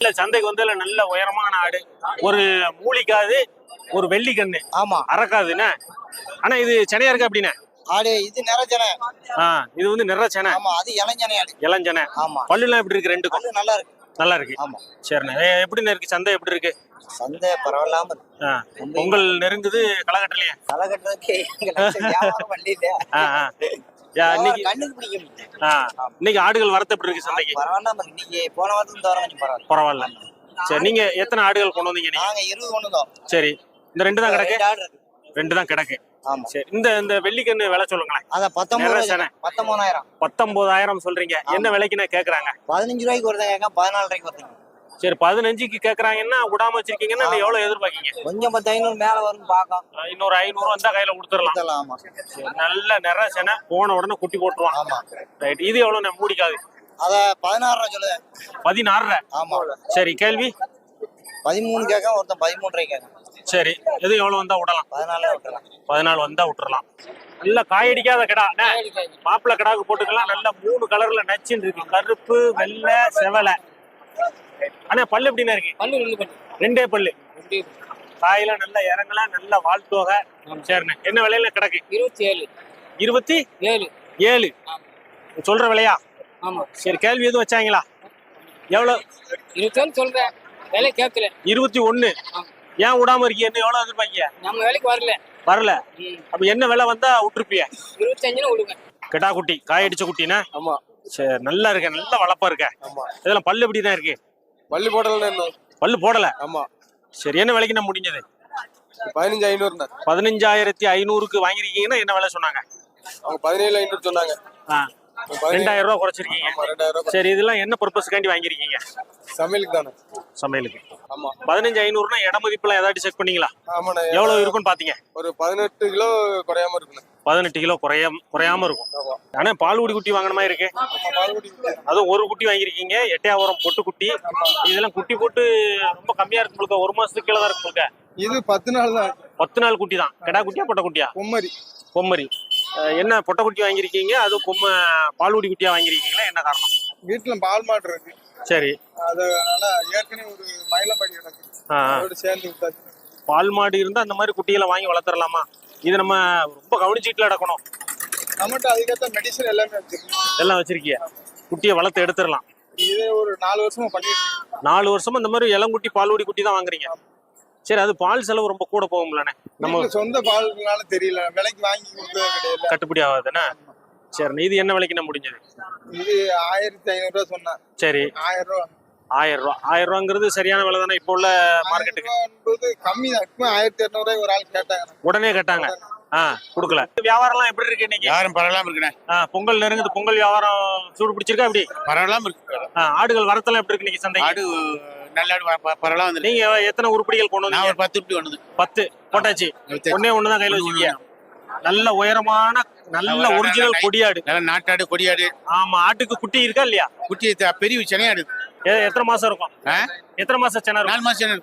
இல்ல சந்தைக்கு வந்து நல்ல உயரமான ஆடு. ஒரு மூலிக்காது ஒரு வெள்ளி கண்ணு ஆமா. அறக்காதுண்ணே ஆனா இது சென்னையா இருக்கு அப்படிண்ணே ஆடு இது நிறச்சனை. ஆ இது வந்து நிற ஆமா அது இளைஞனை ஆடு. இளஞ்சனை. ஆமா. பல்லுலாம் எப்படி இருக்கு ரெண்டுக்கும்? அது நல்லா இருக்கு. நல்லா இருக்கு. ஆமா. சரிண்ணே. ஏ, எப்படிண்ணே இருக்கு சந்தை எப்படி இருக்கு? சந்தை பரவாயில்லாம இருக்கு. ஆ, பொங்கல் நெருங்குது களகட்டலையே களை கட்டுறதுக்கு எங்க லட்சம் வியாபாரம் பண்ணல ஆ ஆ. யா, இன்னைக்கு கண்ணுக்கு ஆ இன்னைக்கு ஆடுகள் வரத்து எப்படி இருக்கு சந்தைக்கு இன்னைக்கு போன வாரத்துக்கு இந்த வாரம் கொஞ்சம் பரவாயில்ல. பரவாயில்ல சரி நீங்க எத்தனை ஆடுகள் கொண்டு வந்தீங்க நீங்க நாங்க இருபது கொண்டு வந்தோம். சரி இந்த ரெண்டு தான் கிடக்கு? ரெண்டு தான் கிடக்கு. ஆமா. சரி இந்த இந்த வெள்ளிக்கண்ணு விலை சொல்லுங்களேன். அத பத்தொன்பது பத்தொன்பதாயிரம். பத்தொன்பதாயிரம் சொல்றீங்க. என்ன விலைக்குண்ணே கேக்குறாங்க? பதினஞ்சு ரூபாய்க்கு ஒருத்தங்க கேட்க பதினாலு ரூபாய்க்கு ஒருத்தங்க சரி பதினஞ்சுக்கு கேக்குறாங்கன்னா விடாம வச்சிருக்கீங்கன்னா நீ எவ்வளவு எதிர்பார்க்கீங்க? கொஞ்சம் பத்து ஐநூறு மேல வரும் பாக்கம் ஆ, இன்னொரு ஐநூறு வந்தா கையில கொடுத்துடலாம். நல்ல நிற செனை போன உடனே குட்டி போட்டுருவான். ஆமா. ரைட் இது எவ்வளவு நான் மூடிக்காது. அத பதினாறு சொல்லுவேன் பதினாறு ஆமா. சரி கேள்வி? பதிமூணு கேட்க ஒருத்தன் ரூபாய்க்கு கேட்க சரி எது எவ்வளவு வந்தா விடலாம்? பதினாலு ரூபாய் விட்டுறலாம் பதினாலு வந்தா விட்டுறலாம். நல்ல காயடிக்காத கடா. மாப்பிள்ளை கடாவுக்கு போட்டுக்கலாம். நல்ல மூணு கலர்ல நச்சுன்னு இருக்கு. கருப்பு வெள்ளை செவலை. அண்ணா பல்லு எப்படிண்ணா இருக்கு? பல்லு ரெண்டு பல்லு. ரெண்டே பல்லு. ரெண்டு காயில நல்லா இறங்கலாம் நல்ல வாழ்த்தோகை சரிண்ணே என்ன விலையில கிடக்கு? இருபத்தி ஏழு. இருபத்தி ஏழு ஏழு சொல்ற விலையா? ஆமா சரி கேள்வி எதுவும் வச்சாங்களா? எவ்வளவு இருபத்தேழு சொல்றேன். வேலை கேட்கல. இருபத்தி ஒண்ணு. ஏன் விடாம இருக்கீங்க? என்ன எவ்வளவு எதிர்பார்க்கீங்க? நம்ம வேலைக்கு வரல. வரல. அப்ப என்ன விலை வந்தா விட்டுருப்பிய இருபத்தஞ்சுன்னு விடுங்க. கெட்டா குட்டி காய் அடிச்ச குட்டினா? ஆமா சரி நல்லா இருக்க நல்ல வளப்பா இருக்க. ஆமா இதெல்லாம் பல்லு எப்படிதான் இருக்கு? பள்ளி போடல பல்லு போடல? ஆமா. சரி என்ன விலைக்கு நான் முடிஞ்சது? பதினஞ்சு ஐநூறு தான் பதினஞ்சாயிரத்தி ஐநூறுக்கு வாங்கிருக்கீங்கன்னா என்ன விலை சொன்னாங்க? அவங்க பதினேழு ஐநூறு சொன்னாங்க. ஆ, ரெண்டாயிரம் ரூபாய் குறைச்சிருக்கீங்க. சரி இதெல்லாம் என்ன பர்பஸ்க்காண்டி வாங்கிருக்கீங்க சமையலுக்கு தானே. சமையலுக்கு. ஆமா. பதினஞ்சு ஐநூறுனா இட மதிப்புலாம் ஏதாச்சும் செக் பண்ணீங்களா? எவ்வளவு இருக்குன்னு பாத்தீங்க? ஒரு பதினெட்டு கிலோ குறையாம இருக்குண்ணே. பதினெட்டு கிலோ குறையாம குறையாம இருக்கும். ஆனா பால்குடி குட்டி வாங்கின இருக்கு. அதுவும் ஒரு குட்டி வாங்கியிருக்கீங்க எட்டையாவரம் பொட்டு குட்டி. இதெல்லாம் குட்டி போட்டு ரொம்ப கம்மியா இருக்கு முழுக்க ஒரு மாசத்துக்கு கீழே தான் இருக்கு இது பத்து நாள் தான். பத்து நாள் குட்டி தான். கிடா குட்டியா பொட்டை குட்டியா? பொம்மரி. பொம்மரி. என்ன பொட்டை குட்டி வாங்கியிருக்கீங்க? அது பொம்ம பால்குடி குட்டியா வாங்கியிருக்கீங்களா? என்ன காரணம்? வீட்டுல பால் மாடு இருக்கு. சரி. அதனால ஏற்கனவே ஒரு மயிலம்பாடி கிடக்கு. சேர்ந்து விட்டாச்சு பால் மாடு இருந்தா அந்த மாதிரி குட்டிகளை வாங்கி வளர்த்துடலாமா இது நம்ம ரொம்ப கவனிச்சுட்டுல நடக்கணும். நம்மகிட்ட அதுக்கேற்ற மெடிசன் எல்லாமே வச்சிருக்கு எல்லாம் வச்சிருக்கிய? குட்டியை வளர்த்து எடுத்துடலாம். இதே ஒரு நாலு வருஷமா பண்ணிட்டு. நாலு வருஷமா இந்த மாதிரி இளங்குட்டி பால்குடி குட்டி தான் வாங்குறீங்க? சரி அது பால் செலவு ரொம்ப கூட போகும்லண்ணே. நம்ம சொந்த பால்னால தெரியல. விலைக்கு வாங்கி கொடுத்தது கட்டுப்படி ஆகாதுண்ணே? சரி இது என்ன விலைக்கு நான் முடிஞ்சது? இது ஆயிரத்தி ஐநூறு ரூபா சொன்னேன். சரி. ஆயிரம் ரூபா ஆயிரம் ரூபா ஆயிரம் ரூபாங்கிறது சரியான விலை தானே இப்போ உள்ள மார்க்கெட்டுக்கு கம்மி தான். ஆயிரத்தி இரநூறுவாய்க்கு ஒரு ஆள் கேட்டாங்க. உடனே கேட்டாங்க. ஆ கொடுக்கல. வியாபாரம்லாம் எப்படி இருக்கு இன்னைக்கு? யாரும் பரவலாம இருக்குண்ணே. ஆ, பொங்கல் நெருங்குது. பொங்கல் வியாபாரம் சூடு பிடிச்சிருக்கா எப்படி? பரவலாம இருக்கு. ஆடுகள் வரத்தெல்லாம் எப்படி இருக்கு இன்னைக்கு சந்தை ஆடு நல்ல பரவலா வந்து நீங்க எத்தனை உருப்படிகள் கொண்டு ஒரு பத்து இப்படி ஒண்ணுது பத்து. போட்டாச்சு. ஒண்ணே ஒண்ணுதான் கையில வச்சிருக்கீங்க நல்ல உயரமான நல்ல ஒரிஜினல் கொடியாடு. நல்ல நாட்டாடு கொடியாடு. ஆமா ஆட்டுக்கு குட்டி இருக்கா இல்லையா? குட்டி பெரிய சென்னையாடு எத்தனை மாசம் இருக்கும்? எத்தனை மாசம் சென்னை நாலு மாசம் சென்னை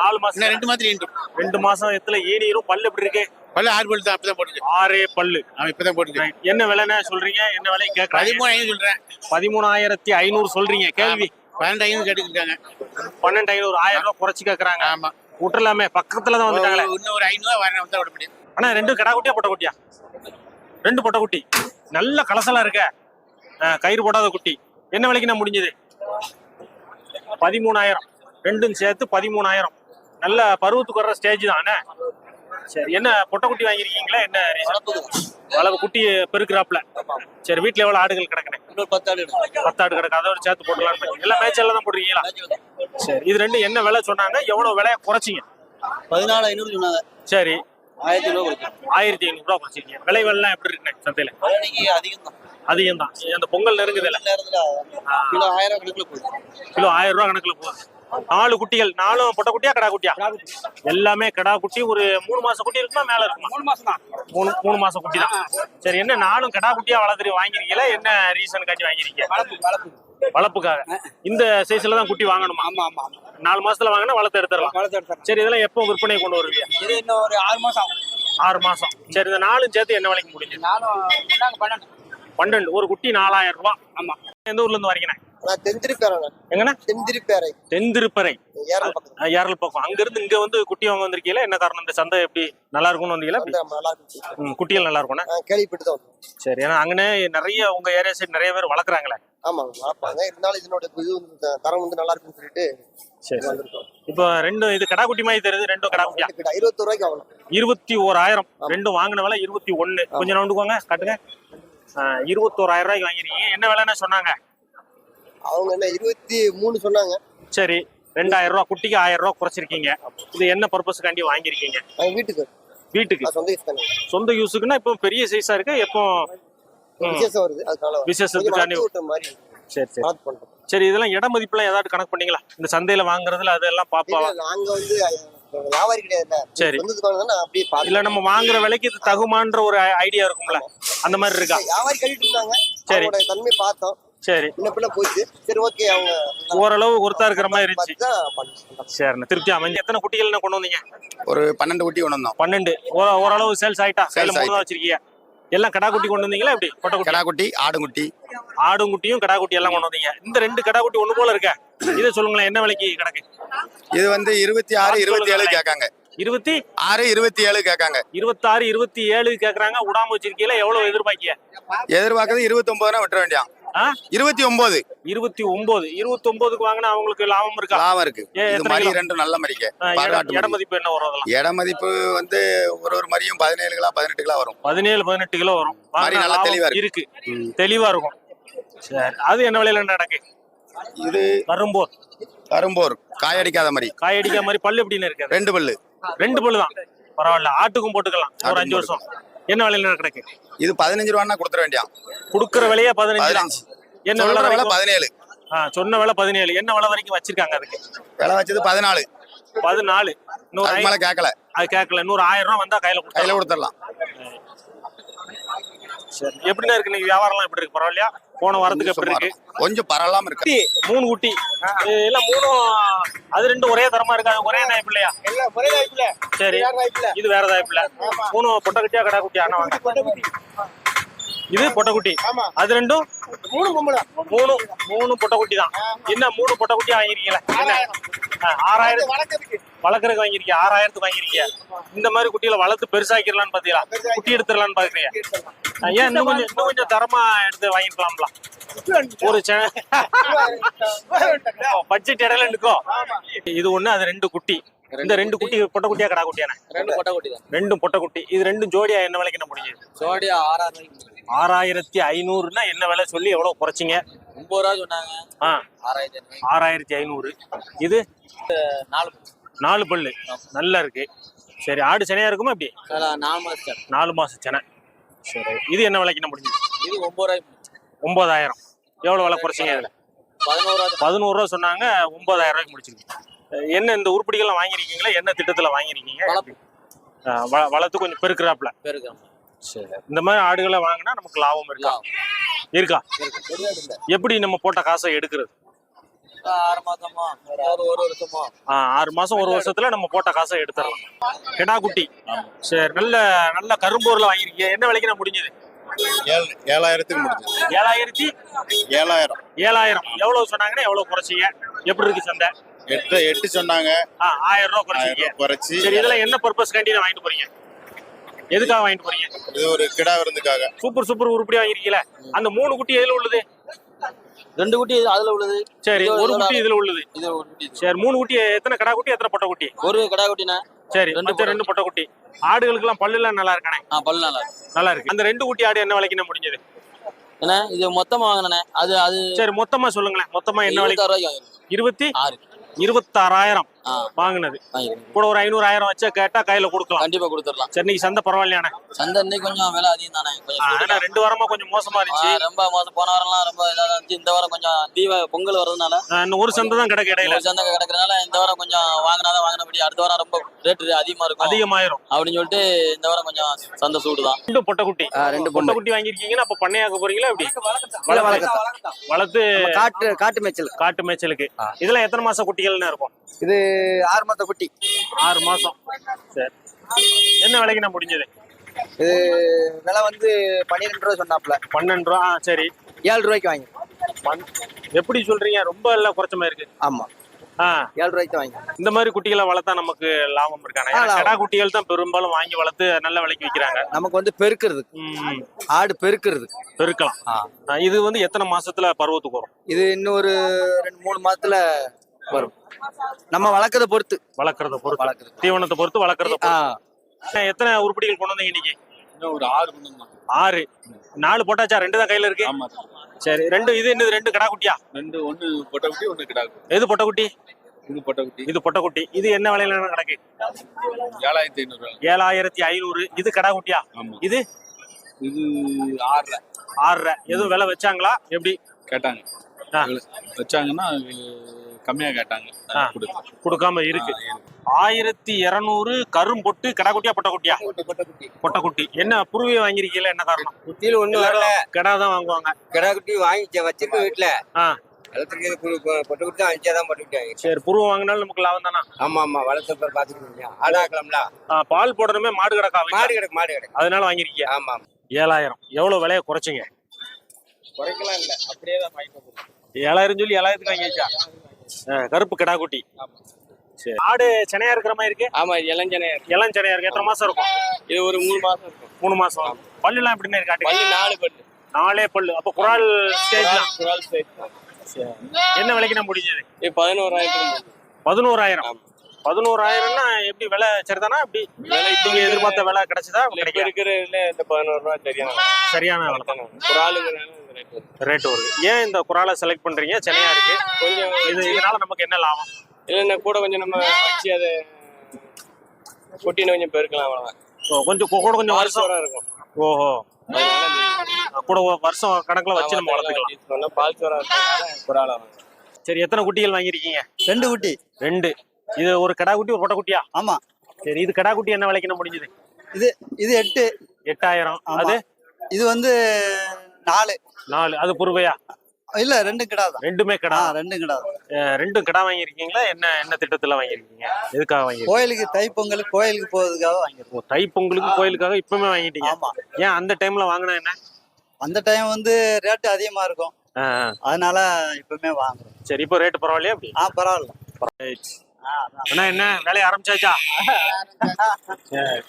நாலு மாசம். ரெண்டு ஈண்டும் ரெண்டு மாசம் எத்துல ஏனிரும் பல்லு எப்படி இருக்கு? பல்ல ஆறு பல்லு தான். அப்பதான் போட்டுருக்கு. ஆறே பல்லு. அவன் இப்பதான் போட்டுருக்கு. என்ன விலைன்னு சொல்றீங்க? என்ன விலை கேட்கறாங்க பதிமூணு ஐநூறு சொல்றேன். பதிமூணாயிரத்தி ஐநூறு சொல்றீங்க. கேள்வி. பன்னெண்டு ஐநூறு கேட்டுக்கிட்டாங்க. பன்னெண்டு ஐநூறு ஆயிரம் ரூபாய் குறைச்சு கேக்குறாங்க. ஆமா. விட்டுலாமே பக்கத்துல தான் வந்துட்டாங்களே. இன்னும் ஒரு ஐநூறு வரணும் வந்தா விட முடியும். ஆனா ரெண்டு கடா குட்டியா பொட்டை குட்டியா? ரெண்டு பொட்டை குட்டி. நல்ல கலசலா இருக்க. கயிறு போடாத குட்டி. என்ன விலைக்கு நான் முடிஞ்சது? பதிமூணாயிரம். ரெண்டும் சேர்த்து பதிமூணாயிரம். நல்ல பருவத்துக்கு வர்ற ஸ்டேஜ் தான் அண்ணே. சரி என்ன பொட்டை குட்டி வாங்கியிருக்கீங்களா? என்ன? வளவு குட்டி. பெருக்குறாப்ல சரி வீட்டுல எவ்வளவு ஆடுகள் கிடக்குறேன் இன்னொரு பத்து ஆடு எடுத்து பத்து ஆடு கிடக்கு அதோட சேர்த்து போட்டுலான்னு எல்லாம் மேய்ச்சல்ல தான் போடுறீங்களா? சரி இது ரெண்டு என்ன விலை சொன்னாங்க? எவ்வளவு விலைய குறைச்சிங்க? பதினாலு ஐநூறு சொன்னாங்க. சரி. ஆயிரத்தி ஐநூறு ஆயிரத்தி ஐநூறு ரூபா குறைச்சிருக்கீங்க. விலை வெள்ளம் எப்படி இருக்குண்ணே சந்தையில? அதிகம் தான் அதிகம் தான் அந்த பொங்கல் நேரத்துல கிலோ ஆயிரம் கணக்குல போகுது. கிலோ ஆயிரம் ரூபா கணக்குல போகுது. நாலு குட்டிகள். நாலும் பொட்டை குட்டியா கடா குட்டியா? எல்லாமே கடா குட்டி. ஒரு மூணு மாசம் குட்டி இருக்குமா மேல இருக்குமா? மூணு மாசம் தான். மூணு மூணு மாசம் குட்டி தான். சரி என்ன நாலும் கடா குட்டியா வளர்த்துட்டு வாங்கிருக்கீங்களா? என்ன ரீசன் காட்டி வாங்கிருக்கீங்க? வளர்ப்பு வளர்ப்பு. வளர்ப்புக்காக. இந்த சைஸ்ல தான் குட்டி வாங்கணுமா? ஆமா ஆமா நாலு மாசத்துல வாங்கினா வளர்த்து எடுத்துடலாம். வளர்த்து சரி இதெல்லாம் எப்போ விற்பனை கொண்டு வருவீங்க? இது இன்னும் ஒரு ஆறு மாசம் ஆகும். ஆறு மாசம். சரி இந்த நாலும் சேர்த்து என்ன விலைக்கு நானும் நாங்க பன்னெண்டு. பன்னெண்டு. ஒரு குட்டி நாலாயிரம் ரூபாய் ஆமா. எந்த ஊர்ல இருந்து வரீங்கண்ணே நான் தெந்திரிப்பேரங்க எங்கண்ணா தெந்திரிப்பேரை தென்திருப்பறை ஏரல் அஹ், ஏரல் பக்கம். அங்க இருந்து இங்க வந்து குட்டி வாங்க வந்திருக்கீங்களா? என்ன காரணம்? இந்த சந்தை எப்படி நல்லா இருக்கும்னு வந்தீங்களா? நல்லா குட்டிகள் நல்லா இருக்கும்ண்ணா நான் கேள்விப்பட்டு தான் சரி ஏன்னா அங்கனே நிறைய உங்க ஏரியா சைடு நிறைய பேர் வளர்க்குறாங்களே. ஆமாங்க வளர்ப்பாங்க. இருந்தாலும் இதனோட இது தரம் வந்து நல்லா இருக்குன்னு சொல்லிட்டு சரி இப்போ ரெண்டும் இது கடா குட்டி மாதிரி தெரியுது ரெண்டும் கடா குட்டியா கிட்ட இருபத்தி ரூபாய்க்கு ஆகணும் இருபத்தி ஓராயிரம். ரெண்டும் வாங்கின விலை இருபத்தி ஒண்ணு கொஞ்சம் நோண்டுக்கோங்க காட்டுங்க. இருபத்தோராயிரம் ரூபாய்க்கு வாங்கிருக்கீங்க. என்ன விலைன்னு சொன்னாங்க? அவங்க என்ன இருபத்தி மூணு சொன்னாங்க. சரி ரெண்டாயிரம் ரூபா குட்டிக்கு ஆயிரம் ரூபா குறைச்சிருக்கீங்க. இது என்ன பர்பஸ்க்காண்டி வாங்கியிருக்கீங்க? வீட்டுக்கு. வீட்டுக்கு. சொந்த யூஸ் சொந்த யூஸுக்குன்னா இப்போ பெரிய சைஸா இருக்கு எப்போ. விசேஷம் வருது அதனால விசேஷத்துக்காண்டி மாதிரி சரி சரி. சரி இதெல்லாம் இட மதிப்புலாம் ஏதாவது கணக்கு பண்ணீங்களா? இந்த சந்தையில வாங்குறதுல அதெல்லாம் பாப்பா. நாங்க வந்து வியாபாரி கிடையாதுல்ல. சரி. அப்படியே இல்ல நம்ம வாங்குற விலைக்கு இது தகுமான்ற ஒரு ஐடியா இருக்கும்ல. அந்த மாதிரி இருக்கா? வியாபாரி இருந்தாங்க. சரி. தன்மை பார்த்தோம். சரி. முன்ன பின்ன போச்சு சரி ஓகே அவங்க ஓரளவு ஒருத்தா இருக்கிற மாதிரி இருந்துச்சு. சரிண்ணா திருப்தி. அமைஞ்சு எத்தனை குட்டிகள் கொண்டு வந்தீங்க? ஒரு பன்னெண்டு குட்டி கொண்டு வந்தோம். பன்னெண்டு. ஓ- ஓரளவு சேல்ஸ் ஆயிட்டா? Sales மூணு வச்சிருக்கீங்க. எல்லாம் கடா குட்டி கொண்டு வந்தீங்களா எப்படி? குட்டி கிடா குட்டி? ஆடு குட்டி ஆடும் குட்டியும் கடா குட்டி எல்லாம் கொண்டு வந்தீங்க. இந்த ரெண்டு கடா குட்டி ஒண்ணு போல இருக்க. இதை சொல்லுங்களேன் என்ன விலைக்கு கிடக்கு? இது வந்து இருபத்தி ஆறு இருபத்தி ஏழு கேட்காங்க. இருபத்தி? ஆறு இருபத்தி ஏழு கேட்காங்க. இருபத்தாறு இருபத்தி ஏழு கேக்குறாங்க விடாம வச்சிருக்கீங்களா? எவ்வளவு எதிர்பார்க்கிய எதிர்பார்க்கறது இருபத்தி ஒன்பதுனா விட்டுற வேண்டியாம் ஆ? இருபத்தி ஒன்பது இருபத்தி ஒன்பது இருபத்தி ஒன்பதுக்கு வாங்கினா அவங்களுக்கு லாபம் இருக்கா? லாபம் இருக்கு. இது மரி கிலோ? ரெண்டும் நல்ல மரிக்க ஆ, இட- பாராட்டு இட மரி. மதிப்பு என்ன வரும் அதெல்லாம்? இட மதிப்பு வந்து ஒரு ஒரு மரியும் பதினேழு கிலோ பதினெட்டு கிலோ வரும். பதினேழு பதினெட்டு கிலோ வரும். மாதிரி நல்லா தெளிவா இருக்கு. தெளிவா இருக்கும். சரி. அது என்ன விலையில நடக்கு? இது கரும்போர். கரும்போர். காயடிக்காத மாதிரி காய் அடிக்காத மாதிரி பல்லு எப்படின்னு இருக்கு ரெண்டு பல்லு. ரெண்டு பல்லு தான் பரவாயில்ல. ஆட்டுக்கும் போட்டுக்கலாம். ஒரு அஞ்சு வருஷம். என்ன விலையில கிடக்கு இது பதினஞ்சு ரூபான்னா கொடுத்துட வேண்டியாம் குடுக்குற விலையே பதினஞ்சு? தான் பதினஞ்சு. என்ன விலை விலை பதினேழு. ஆ, சொன்ன விலை பதினேழு. என்ன விலை வரைக்கும் வச்சிருக்காங்க அதுக்கு? விலை வச்சது பதினாலு. பதினாலு. நூறு மேல கேட்கல அது கேட்கல நூறு ஆயிரம் ரூபாய் வந்தா கையில கையில கொடுத்துடலாம். சரி. எப்படிண்ணா இருக்கு நீங்க வியாபாரம்லாம் எப்படி இருக்கு? பரவாயில்லையா? போன வாரத்துக்கு எப்படி இருக்கு. கொஞ்சம் பரவாயில்லாம இருக்கு. மூணு குட்டி. இது எல்லாம் மூணும் அது ரெண்டும் ஒரே தரமா இருக்காது ஒரே நாய் பிள்ளையா எல்லாம் ஒரே வாய்ப்புல சரி. இது வேற தாய்ப்பில்ல மூணு பொட்டை குட்டியா கடா குட்டியா? அண்ணா வாங்க. இது பொட்டை குட்டி. ஆமா. அது ரெண்டும் மூணு பொம்பளை. மூணு மூணு பொட்டை குட்டி தான். என்ன மூணு பொட்டை குட்டியா வாங்கிருக்கீங்களா? என்ன? ஆறாயிரம் வளர்க்கறதுக்கு. வாங்கிருக்கீங்க ஆறாயிரத்துக்கு வாங்கிருக்கீங்க இந்த மாதிரி குட்டிகளை வளர்த்து பெருசாக்கிடலாம்னு பாத்தீங்களா? குட்டி எடுத்துடலாம்னு பாக்குறீங்க ஏன் இன்னும் கொஞ்சம் இன்னும் கொஞ்சம் தரமா எடுத்து வாங்கிக்கலாம்ல? ஒரு பட்ஜெட் இடையில நிற்கும் இது ஒண்ணு அது ரெண்டு குட்டி. இந்த ரெண்டு குட்டி பொட்டை குட்டியா கடா குட்டியானே ரெண்டு கொட்டை கொட்டி தான். ரெண்டும் பொட்டை குட்டி. இது ரெண்டும் ஜோடியா என்ன விலைக்கு என்ன முடியுது? சோடியா ஆறாயிரம் ஆறாயிரத்தி ஐநூறுனா என்ன விலை சொல்லி எவ்வளவு குறைச்சிங்க? ஒன்பது ரூபா சொன்னாங்க. ஆ. ஆறாயிரத்தி ஆறாயிரத்தி ஐநூறு. இது? நாலு நாலு பல்லு. நல்லா இருக்கு. சரி ஆடு செனையா இருக்குமா இப்படி நாலு மாசம் நாலு மாசம் செனை. சரி இது என்ன விலைக்கு என்ன முடிஞ்சது? இது ஒன்பது ரூபாய்க்கு ஒன்பதாயிரம். எவ்வளவு விலை குறைச்சிங்க இதுல? பதினோரு ரூபா பதினோரு ரூபா சொன்னாங்க ஒன்பதாயிரம் ரூபாய்க்கு முடிச்சிருக்கு என்ன இந்த உருப்படிகள்லாம் வாங்கியிருக்கீங்களா? என்ன திட்டத்துல வாங்கியிருக்கீங்க? வளர்த்து கொஞ்சம் பெருக்குறாப்ல பேருக்கு சரி. இந்த மாதிரி ஆடுகளை வாங்கினா நமக்கு லாபம் இருக்கா? இருக்கா? எப்படி நம்ம போட்ட காசை எடுக்கிறது? ஆறு மாசமா? ஒரு ஒரு வருஷமா? ஆ, ஆறு மாசம் ஒரு வருஷத்துல நம்ம போட்ட காசை எடுத்துடலாம். கெடா குட்டி. சரி நல்ல நல்ல கரும்பூர்ல வாங்கிருக்கீங்க என்ன விலைக்கு நான் முடிஞ்சது? ஏழு ஏழாயிரத்துக்கு முடிஞ்சது. ஏழாயிரத்தி? ஏழாயிரம். ஏழாயிரம். எவ்வளவு சொன்னாங்கன்னா எவ்வளவு குறைச்சிங்க? எப்படி இருக்கு சந்தை? எட்டு எட்டு சொன்னாங்க. ஆ, ஆயிரம் ரூபாய் குறைச்சிங்க குறைச்சி. சரி இதெல்லாம் என்ன பர்பஸ் காண்டி வாங்கிட்டு போறீங்க? எதுக்காக வாங்கிட்டு போறீங்க? இது ஒரு கிடா விருந்துக்காக. சூப்பர் சூப்பர் உருப்படி வாங்கிருக்கீங்களா அந்த மூணு குட்டி எதுல உள்ளது? ரெண்டு குட்டி அதுல உள்ளது. சரி ஒரு குட்டி இதுல உள்ளது. இது ஒரு குட்டி இது. சரி மூணு குட்டி எத்தனை கடா குட்டி எத்தனை பொட்டை குட்டி? ஒரு கடா குட்டினா சரி ரெண்டு ரெண்டு பொட்டை குட்டி. ஆடுகளுக்கு எல்லாம் பல்லு எல்லாம் நல்லா இருக்கானே? ஆ பல்லு நல்லா இருக்கு. நல்லா இருக்கு. அந்த ரெண்டு குட்டி ஆடு என்ன விலைக்கு முடிஞ்சது? என்ன? இது மொத்தமா வாங்கினே அது அது சரி மொத்தமா சொல்லுங்களேன். மொத்தமா என்ன விலைக்கு? இருபத்தி ஆறு இருபத்தாறாயிரம். வாங்கினது. கூட ஒரு ஐநூறாயிரம் வச்சா கேட்டா கையில கொடுக்கலாம். கண்டிப்பா கொடுத்துடலாம். இன்னைக்கு சந்தை பரவாயில்லையானே சந்தை இன்னைக்கு கொஞ்சம் விலை அதிகம் தானே. ஏன்னா ரெண்டு வாரமா கொஞ்சம் மோசமா இருந்துச்சு. ரொம்ப மோசம் போன வாரம்லாம் ரொம்ப இதாக இருந்துச்சு. இந்த வாரம் கொஞ்சம் தீப பொங்கல் வர்றதுனால ஆ, இன்னும் ஒரு சந்தை தான் கிடக்கு இடையில. ஒரு சந்தை கிடக்குறதுனால இந்த வாரம் கொஞ்சம் வாங்கினாதான் வாங்கினபடி அடுத்த வாரம் ரொம்ப ரேட் அதிகமா இருக்கும். அதிகமாயிரும். அப்படின்னு சொல்லிட்டு இந்த வாரம் கொஞ்சம் சந்தை சூடு தான். ரெண்டு பொட்டை குட்டி ரெண்டு பொட்டை குட்டி வாங்கியிருக்கீங்கன்னா அப்ப பண்ணையாக்க போறீங்களா வளர்த்து வளர்த்து காட்டு காட்டு மேய்ச்சல். காட்டு மேய்ச்சலுக்கு. இதெல்லாம் எத்தனை மாசம் குட்டிகள்னு இருக்கும்? இது ஆறு மாத்த குட்டி. ஆறு மாசம். சரி. என்ன விலைக்கு நான் முடிஞ்சது? இது விலை வந்து பன்னிரெண்டு ரூபா சொன்னாப்ல பன்னெண்டு ரூபா. சரி. ஏழு ரூபாய்க்கு வாங்கி. எப்படி சொல்றீங்க? ரொம்ப எல்லாம் குறைச்சமா இருக்கு. ஆமா. ஏழு ரூபாய்க்கு வாங்கி. இந்த மாதிரி குட்டிகளை வளர்த்தா நமக்கு லாபம் லாபம். கடா குட்டிகள் தான் பெரும்பாலும் வாங்கி வளர்த்து நல்ல விலைக்கு விற்கிறாங்க நமக்கு வந்து பெருக்கிறது. ஆடு பெருக்கிறது. பெருக்கலாம். இது வந்து எத்தனை மாசத்துல பருவத்துக்கு வரும்? இது இன்னும் ஒரு ரெண்டு மூணு மாசத்துல வரும். நம்ம வளர்க்கறத பொறுத்து. வளர்க்கறத பொறுத்து. வளர்க்குறது தீவனத்தை பொறுத்து வளர்க்கறத ஆ. பொறுத்து. எத்தனை உருப்படிகள் கொண்டு வந்தீங்க இன்னைக்கு? இன்னும் ஒரு ஆறு ஆறு. நாலு போட்டாச்சா? ரெண்டு தான் கையில இருக்கு? ஆமா. சரி ரெண்டு இது என்னது? ரெண்டு கடா குட்டியா ரெண்டு ஒண்ணு பொட்டக்குட்டி ஒண்ணு கிடாக்கு. எது பொட்டக்குட்டி? இது பொட்டக்குட்டி. இது பொட்டக்குட்டி. இது என்ன விலையில கிடக்கு ஏழாயிரத்தி ஐநூறு ரூபாய். ஏழாயிரத்தி ஐநூறு. இது கடா குட்டியா ஆமா. இது? இது ஆறுல ஆறரை எதுவும் விலை வச்சாங்களா? எப்படி? கேட்டாங்க. ஆ. வச்சாங்கன்னா அது கம்மியா கேட்டாங்க. கொடுக்காம இருக்கு. ஆயிரத்தி இருநூறு கரும் பொட்டு கடா குட்டியா பொட்டக்குட்டியா பொட்டக்குட்டி. என்ன புருவிய வாங்கிருக்கீங்களா என்ன காரணம்? குட்டியில ஒண்ணு வரல. கடா தான் வாங்குவாங்க. கிடா குட்டி வாங்கி வச்சிருக்க வீட்டுல ஆ. வளர்த்துறது பொட்டு குட்டி தான் அஞ்சாதான் போட்டுக்கிட்டாங்க சரி புருவம் வாங்கினாலும் நமக்கு லாபம் தானா? ஆமா ஆமா வளர்த்த பாத்துக்கிட்டு ஆடாக்கலாம்ல பால் போடணுமே மாடு கிடக்கா மாடு கிடக்கு மாடு கிடக்கு. அதனால வாங்கிருக்கீங்க ஆமா ஏழாயிரம். எவ்வளவு விலையை குறைச்சிங்க? குறைக்கலாம் இல்ல. அப்படியே தான் வாங்கிட்டு ஏழாயிரம் சொல்லி ஏழாயிரத்துக்கு வாங்கிச்சா கருப்பு கிடா குட்டி சரி. ஆடு சென்னையா இருக்கிற மாதிரி இருக்கு? ஆமா இளஞ்சனே இளம் சென்னையா இருக்கு. எத்தனை மாசம் இருக்கும்? இது ஒரு மூணு மாசம் இருக்கும். மூணு மாசம். பல்லுலாம் எப்படின்னு இருக்கு காட்டுங்க பள்ளி நாலு பல்லு. நாலே பல்லு. அப்ப குரால் ஸ்டேஜ் குரால் தான். என்ன விலைக்கு நான் முடிஞ்சது? இது பதினோராயிரத்துக்கு பதினோராயிரம். பதினோராயிரம்னா எப்படி விலை சரிதானா? எப்படி விலை நீங்க எதிர்பார்த்த விலை கிடைச்சதா? இப்ப கிடைக்கல இருக்கிறதுல இந்த பதினோரு ரூபா தெரியும் சரியான விலை. தான் ரேட் வருது. ஏன் இந்த குராலை செலக்ட் பண்றீங்க? சென்னையா இருக்கு. கொஞ்சம் இது இதனால நமக்கு என்ன லாபம்? இல்லைன்னா கூட கொஞ்சம் நம்ம வச்சு அதை குட்டின்னு கொஞ்சம் பெருக்கலாம் அவ்வளவுதான். ஓ, கொஞ்சம் கூட கொஞ்சம் வருஷம் இருக்கும். ஓஹோ. கூட வருஷம் கணக்குல வச்சு நம்ம வளர்த்துக்கலாம். பால் சோறா குராலா சரி எத்தனை குட்டிகள் வாங்கியிருக்கீங்க? ரெண்டு குட்டி. ரெண்டு. இது ஒரு கடா குட்டி ஒரு பொட்டை குட்டியா ஆமா. சரி இது கடா குட்டி என்ன விலைக்கு முடிஞ்சது? இது இது எட்டு. எட்டாயிரம். அது? இது வந்து நாலு. நாலு. அது புருவையா இல்ல ரெண்டு கிடா தான். ரெண்டுமே கடா. ரெண்டு கிடா ரெண்டும் கடா வாங்கியிருக்கீங்களா? என்ன என்ன திட்டத்துல வாங்கியிருக்கீங்க? எதுக்காக வாங்கியிருக்கீங்க? கோயிலுக்கு தைப்பொங்கலுக்கு கோயிலுக்கு போறதுக்காக வாங்கிருக்கோம் ஓ, தை பொங்கலுக்கு கோயிலுக்காக இப்பவுமே வாங்கிட்டீங்க? ஆமா. ஏன் அந்த டைம்ல வாங்கினா என்ன? அந்த டைம் வந்து ரேட்டு அதிகமா இருக்கும். அதனால இப்பவுமே வாங்குறோம். சரி இப்போ ரேட் பரவாயில்லையா அப்படி ஆ பரவாயில்ல. என்ன வேலையை ஆரம்பிச்சாச்சா. சரி.